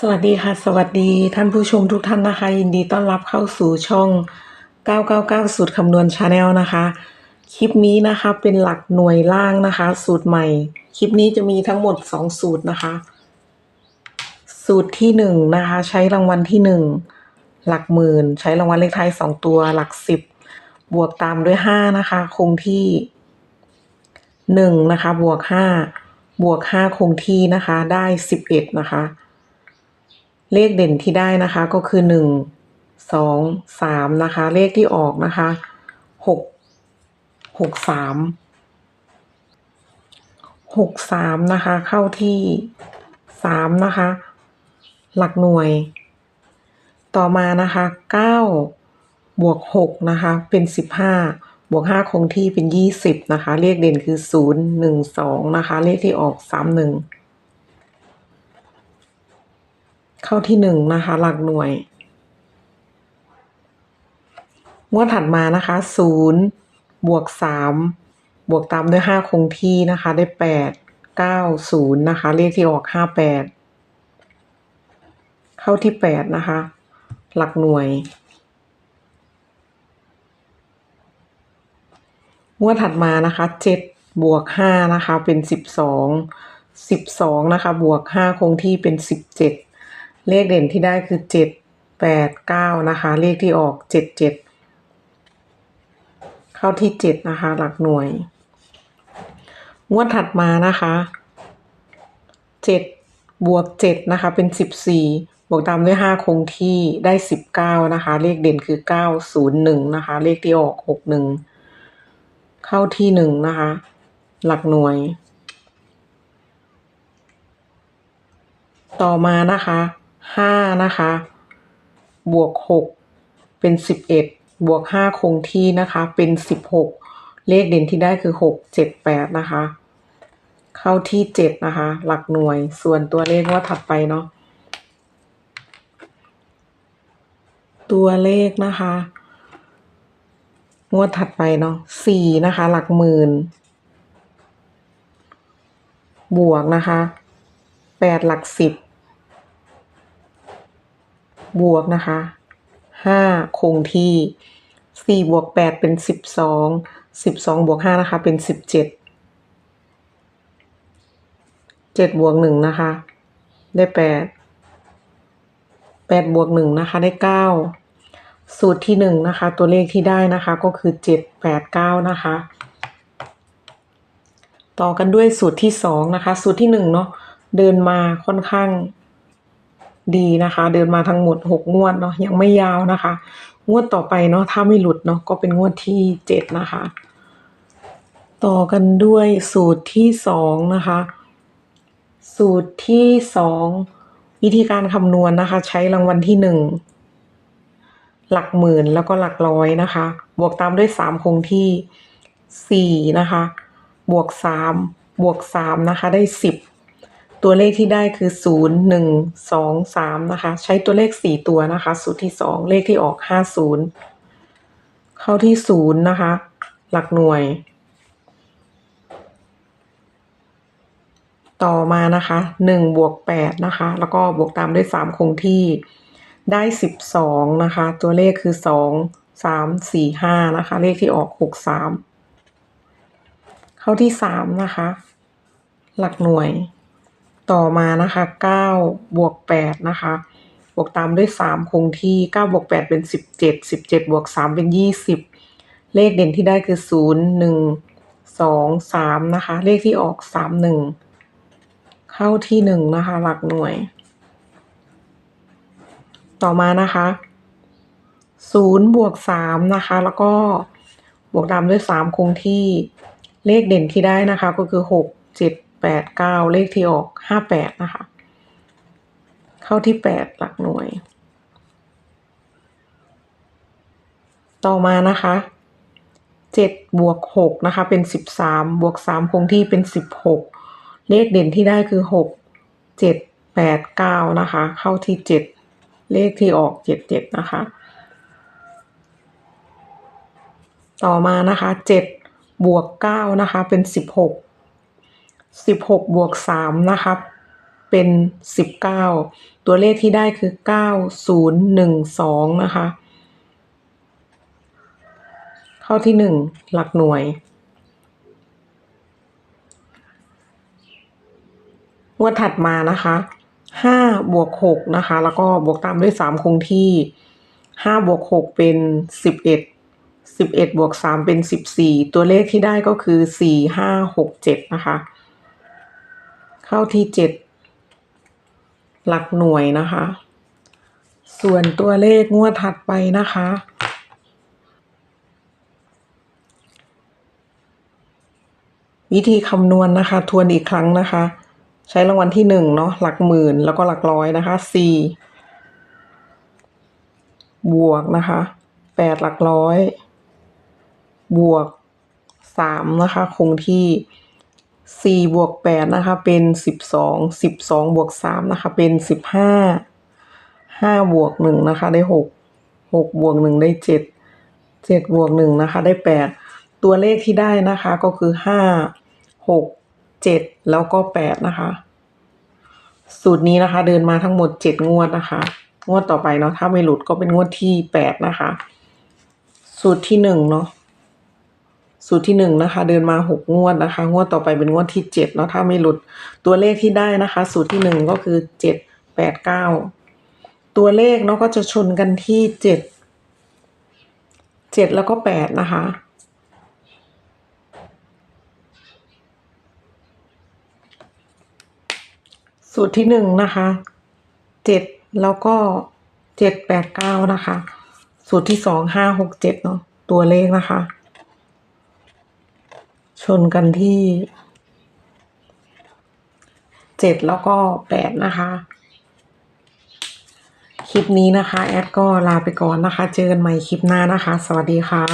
สวัสดีค่ะ สวัสดีท่านผู้ชมทุกท่านนะคะ ยินดีต้อนรับเข้าสู่ช่อง 999 สูตรคำนวณชาแนลนะคะ คลิปนี้นะคะเป็นหลักหน่วยล่างนะคะ สูตรใหม่ คลิปนี้จะมีทั้งหมด 2 สูตรนะคะ สูตรที่1นะคะ ใช้รางวัลที่ 1 หลักหมื่น ใช้รางวัลเลขท้าย 2 ตัวหลัก 10 บวกตามด้วย 5 นะคะ คงที่ 1 นะคะ บวก 5 บวก 5 คงที่นะคะได้ 11 นะคะ เลขเด่นที่ได้นะคะก็คือหนึ่งสองสามนะคะ เลขที่ออกนะคะหกหกสามหกสามนะคะ เข้าที่สามนะคะ หลักหน่วย ต่อมานะคะเก้าบวกหกนะคะเป็นสิบห้าบวกห้าคงที่เป็นยี่สิบนะคะ เลขเด่นคือศูนย์หนึ่งสองนะคะ เลขที่ออกสามหนึ่ง เข้าที่หนึ่งนะคะ หลักหน่วย งวดถัดมานะคะศูนย์บวกสามบวกตามด้วยห้าคงที่นะคะ ได้แปดเก้าศูนย์นะคะ เลขที่ออกห้าแปดเข้าที่แปดนะคะ หลักหน่วย งวดถัดมานะคะเจ็ดบวกห้านะคะ เป็นสิบสองสิบสองนะคะ บวกห้าคงที่เป็นสิบเจ็ด เลขเด่นที่ได้คือเจ็ดแปดเก้านะคะ เลขที่ออกเจ็ดเจ็ดเข้าที่เจ็ดนะคะ หลักหน่วย งวดถัดมานะคะเจ็ดบวกเจ็ดนะคะ เป็นสิบสี่บวกตามด้วยห้าคงที่ได้สิบเก้านะคะ เลขเด่นคือเก้าศูนย์หนึ่งนะคะ เลขที่ออกหกหนึ่งเข้าที่หนึ่งนะคะ หลักหน่วย ต่อมานะคะ ห้านะคะ บวกหกเป็นสิบเอ็ดบวกห้าคงที่นะคะ เป็นสิบหกเลขเด่นที่ได้คือหกเจ็ดแปดนะคะ เข้าที่เจ็ดนะคะ หลักหน่วยส่วนตัวเลขว่าถัดไปเนาะตัวเลขนะคะงวดถัดไปเนาะสี่นะคะ หลักหมื่น บวกนะคะแปดหลักสิบ บวกนะคะห้าคงที่สี่บวกแปดเป็นสิบสองสิบสองบวกห้านะคะ เป็นสิบเจ็ดเจ็ดบวกหนึ่งนะคะ ได้แปดแปดบวกหนึ่งนะคะ ได้เก้าสูตรที่หนึ่งนะคะ ตัวเลขที่ได้นะคะก็คือเจ็ดแปดเก้านะคะ ต่อกันด้วยสูตรที่สองนะคะ สูตรที่หนึ่งเนาะเดินมาค่อนข้าง ดีนะคะ เดินมาทั้งหมดหกงวดเนาะยังไม่ยาวนะคะ งวดต่อไปเนาะถ้าไม่หลุดเนาะก็เป็นงวดที่เจ็ดนะคะ ต่อกันด้วยสูตรที่สองนะคะ สูตรที่สองวิธีการคำนวณนะคะ ใช้รางวัลที่หนึ่งหลักหมื่นแล้วก็หลักร้อยนะคะ บวกตามด้วยสามคงที่สี่นะคะ บวกสามบวกสามนะคะ ได้สิบ ตัวเลขที่ได้คือศูนย์หนึ่งสองสามนะคะ ใช้ตัวเลขสี่ตัวนะคะ สูตรที่สองเลขที่ออกห้าศูนย์เข้าที่ศูนย์นะคะ หลักหน่วย ต่อมานะคะหนึ่งบวกแปดนะคะ แล้วก็บวกตามด้วยสามคงที่ได้สิบสองนะคะ ตัวเลขคือสองสามสี่ห้านะคะ เลขที่ออกหกสามเข้าที่สามนะคะ หลักหน่วย ต่อมานะคะเก้าบวกแปดนะคะ บวกตามด้วยสามคงที่เก้าบวกแปดเป็นสิบเจ็ดสิบวกสามเป็นยี่สิบเลขเด่นที่ได้คือศูนย์หนึ่งสองสามนะคะ เลขที่ออกสามหนึ่งเข้าที่หนึ่งนะคะ หลักหน่วย ต่อมานะคะศูนย์บวกสามนะคะ แล้วก็บวกตามด้วยสามคงที่เลขเด่นที่ได้นะคะก็คือหกเจ็ด แปดเก้าเลขที่ออกห้าแปดนะคะ เข้าที่แปดหลักหน่วย ต่อมานะคะเจ็ดบวกหกนะคะ เป็นสิบสามบวกสามคงที่เป็นสิบหกเลขเด่นที่ได้คือหกเจ็ดแปดเก้านะคะ เข้าที่เจ็ดเลขที่ออกเจ็ดเจ็ดนะคะ ต่อมานะคะเจ็ดบวกเก้านะคะ เป็นสิบหก สิบหกบวกสามนะคะเป็นสิบเก้าตัวเลขที่ได้คือเก้าศูนย์หนึ่งสองนะคะข้อที่หนึ่งหลักหน่วยงวดถัดมานะคะห้าบวกหกนะคะ แล้วก็บวกตามด้วยสามคงที่ห้าบวกหกเป็นสิบเอ็ดสิบเอ็ดบวกสามเป็นสิบสี่ตัวเลขที่ได้ก็คือสี่ห้าหกเจ็ดนะคะ เข้าที่เจ็ดหลักหน่วยนะคะ ส่วนตัวเลขงวดถัดไปนะคะวิธีคำนวณนะคะ ทวนอีกครั้งนะคะ ใช้รางวัลที่หนึ่งเนาะหลักหมื่นแล้วก็หลักร้อยนะคะสี่บวกนะคะแปดหลักร้อย บวกสามนะคะ คงที่ สี่บวกแปดนะคะเป็นสิบสองสิบสองบวกสามนะคะเป็นสิบห้าห้าบวกหนึ่งนะคะได้หกหกบวกหนึ่งได้เจ็ดเจ็ดบวกหนึ่งนะคะได้แปดตัวเลขที่ได้นะคะก็คือห้าหกเจ็ดแล้วก็แปดนะคะสูตรนี้นะคะเดินมาทั้งหมดเจ็ดงวดนะคะ งวดต่อไปเนาะถ้าไม่หลุดก็เป็นงวดที่แปดนะคะ สูตรที่หนึ่งเนาะ สูตรที่หนึ่งนะคะเดินมาหกงวดนะคะ งวดต่อไปเป็นงวดที่เจ็ดเนาะถ้าไม่หลุดตัวเลขที่ได้นะคะ สูตรที่หนึ่งก็คือเจ็ดแปดเก้าตัวเลขเนาะก็จะชนกันที่เจ็ดเจ็ดแล้วก็แปดนะคะ สูตรที่หนึ่งนะคะเจ็ดแล้วก็เจ็ดแปดเก้านะคะ สูตรที่สองห้าหกเจ็ดเนาะตัวเลขนะคะ ชนกันที่เจ็ดแล้วก็แปดนะคะ คลิปนี้นะคะ แอดก็ลาไปก่อนนะคะ เจอกันใหม่คลิปหน้านะคะ สวัสดีค่ะ